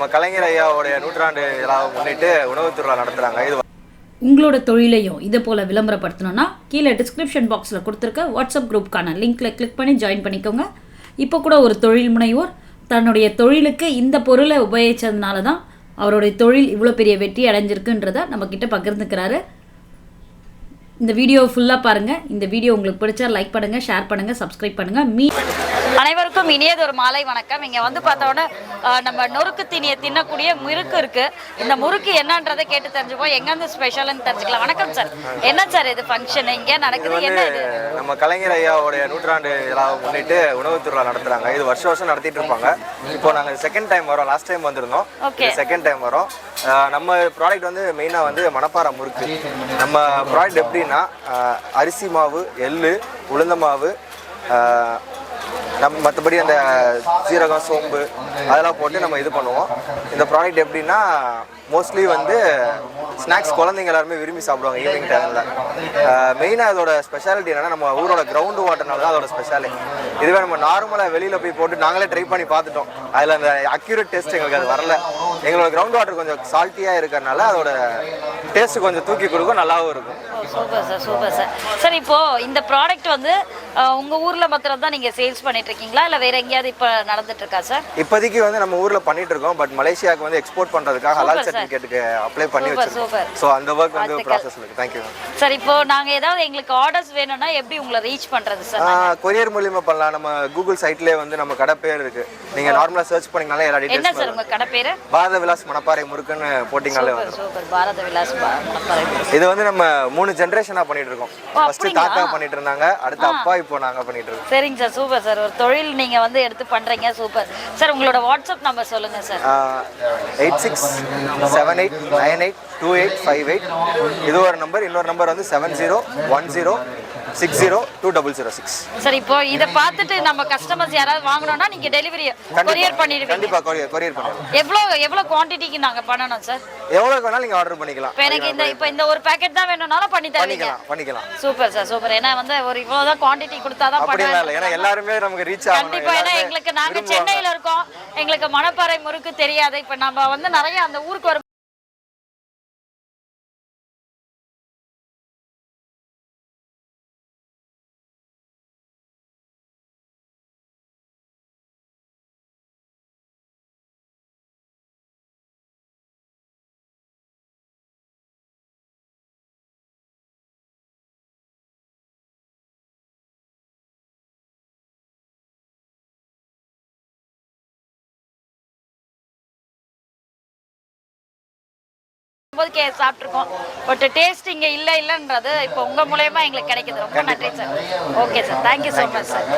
நம்ம கலைஞர் ஐயாவுடைய நூற்றாண்டு விழாவை முன்னிட்டு உணவுத் திருவிழா நடத்துகிறாங்க இது உங்களோட தொழிலையும் இதே போல் விளம்பரப்படுத்தணும்னா கீழே டிஸ்கிரிப்ஷன் பாக்ஸில் கொடுத்துருக்க வாட்ஸ்அப் குரூப்க்கான லிங்க்கில் கிளிக் பண்ணி ஜாயின் பண்ணிக்கோங்க. இப்போ கூட ஒரு தொழில் முனைவோர் தன்னுடைய தொழிலுக்கு இந்த பொருளை உபயோகிச்சதுனால தான் அவருடைய தொழில் இவ்வளோ பெரிய வெற்றி அடைஞ்சிருக்குன்றதை நம்மக்கிட்ட பகிர்ந்துக்கிறாரு. இந்த வீடியோ ஃபுல்லாக பாருங்கள் இந்த வீடியோ உங்களுக்கு பிடிச்சா லைக் பண்ணுங்கள் ஷேர் பண்ணுங்கள் சப்ஸ்கிரைப் பண்ணுங்கள் மீ அனைவருக்கும் இனியதொரு மாலை வணக்கம். இங்க வந்து பார்த்தோன்னா நம்ம நொறுக்கு தீனியை தின்னக்கூடிய முறுக்கு இருக்கு. இந்த முறுக்கு என்னன்றதை கேட்டு தெரிஞ்சுப்போம் எங்கேருந்து ஸ்பெஷல்னு தெரிஞ்சுக்கலாம். வணக்கம் சார். என்ன சார் இது ஃபங்க்ஷன் இங்கே நடக்குது. என்ன இது? நம்ம கலைஞர் ஐயாவுடைய நூற்றாண்டு விழாவை முன்னிட்டு உணவுத் திருவிழா நடத்துறாங்க. இது வருஷம் வருஷம் நடத்திட்டு இருப்பாங்க. இப்போ நாங்க செகண்ட் டைம் வரோம். லாஸ்ட் டைம் வந்திருந்தோம். செகண்ட் டைம் வரோம். நம்ம ப்ராடக்ட் வந்து மெயினாக வந்து மணப்பாறை முறுக்கு. நம்ம ப்ராடக்ட் எப்படின்னா அரிசி மாவு எள்ளு உளுந்த மாவு நம் மற்றபடி அந்த சீரகம் சோம்பு அதெல்லாம் போட்டு நம்ம இது பண்ணுவோம். இந்த ப்ராடக்ட் எப்படின்னா மோஸ்ட்லி வந்து ஸ்நாக்ஸ் குழந்தைங்க எல்லாருமே விரும்பி சாப்பிடுவாங்க ஈவினிங் டைமில் மெயினாக அதோட ஸ்பெஷாலிட்டி என்னன்னா நம்ம ஊரோட கிரவுண்டு வாட்டர்னால தான் அதோட ஸ்பெஷாலிட்டி இதுவே நம்ம நார்மலாக வெளியில் போய் போட்டு நாங்களே ட்ரை பண்ணி பார்த்துட்டோம். அதில் அந்த அக்யூரேட் டேஸ்ட் எங்களுக்கு அது வரல. எங்களோட கிரவுண்ட் வாட்டர் கொஞ்சம் சால்ட்டியாக இருக்கறனால அதோட டேஸ்ட் கொஞ்சம் தூக்கி கொடுக்கும் நல்லாவும் இருக்கும். Super sir super sir. Sir இப்போ இந்த ப்ராடக்ட் வந்து அஹ், உங்க ஊர்ல மாத்திரம் தான் நீங்க சேல்ஸ் பண்ணிட்டு இருக்கீங்களா? இல்ல வேற எங்கேயாவது இப்போ நடந்துட்டு இருக்கா சார்? இப்போதைக்கு வந்து நம்ம ஊர்ல பண்ணிட்டு இருக்கோம் பட் மலேசியாவுக்கு வந்து எக்ஸ்போர்ட் பண்றதுக்காக ஹலால். சர்டிஃபிகேட்டுக்கு அப்ளை பண்ணி வச்சிருக்கோம். ஸோ அந்த ஒர்க் வந்து. ப்ராசஸ் இருக்கு. தேங்க்யூ சார் இப்போ நாங்க ஏதாவது எங்களுக்கு ஆர்டர்ஸ் வேணும்னா எப்படி உங்களை ரீச் பண்றது சார் கொரியர் மூலியமா பண்ணலாம். நம்ம கூகுள் சைட்லயே வந்து நம்ம கடை பேர் இருக்கு. நீங்க நார்மலா சர்ச் பண்ணீங்கனாலே எல்லா என்ன சார் டீடைல்ஸ் உங்க கடை பேரு? பாரத விலாஸ் மணப்பாறை முறுக்குன்னு போட்டிங்கனாலே சூப்பர் வரும் சூப்பர். பாரத விலாஸ் மணப்பாறை. இது வந்து நம்ம மூணு ஜென்ரேஷனா பண்ணிட்டு இருக்கோம் ஃபர்ஸ்ட்? தாத்தா பண்ணிட்டு இருந்தாங்க அடுத்து அப்பா இப்போ நாங்க பண்ணிட்டு இருக்கோம் சரிங்க சார் சூப்பர் சார். ஒரு தொழில் நீங்க வந்து எடுத்து பண்றீங்க சூப்பர். சார் உங்களோட வாட்ஸ்அப் நம்பர் சொல்லுங்க sir. Eight six seven eight nine eight two eight five eight. இது ஒரு நம்பர் இன்னொரு நம்பர் வந்து seven zero one zero six zero two double zero six sir இப்போ இதை பார்த்துட்டு நம்ம கஸ்டமர்ஸ் யாராவது வாங்கணும்னா நீங்க டெலிவரி கொரியர் பண்ணிடுவீங்க. கண்டிப்பா கொரியர் கொரியர் பண்ணிடலாம் எவ்வளோ எவ்வளோ குவான்டிட்டிக்கு நாங்க பண்ணணும் சார் எவ்வளோக்கு வேணாலும் நீங்க ஆர்டர் பண்ணிக்கலாம். இப்போ எனக்கு இந்த இப்போ இந்த ஒரு பேக்கெட் தான் வேணும்னாலும் பண்ணி தருவீங்க. பண்ணிக்கலாம் சூப்பர் சார் சூப்பர் ஏன்னா வந்து ஒரு இவ்வளோதான் குவான்டிட்டி கொடுத்தாதான் அப்படிலாம் இல்லை. ஏன்னா எல்லாருமே நமக்கு ரீச் ஆகணும். கண்டிப்பா ஏன்னா எங்களுக்கு நாங்க. சென்னையில இருக்கோம். எங்களுக்கு மணப்பாறை முறுக்கு தெரியாது. இப்ப நம்ம வந்து நிறைய அந்த ஊருக்கு வரும் போது கே சாப்பிட்ருக்கோம் பட் டேஸ்ட் இங்க இல்ல இல்லைன்றது இப்போ உங்க மூலயமா எங்களுக்கு கிடைக்குது. ரொம்ப நன்றி sir okay sir thank you so much sir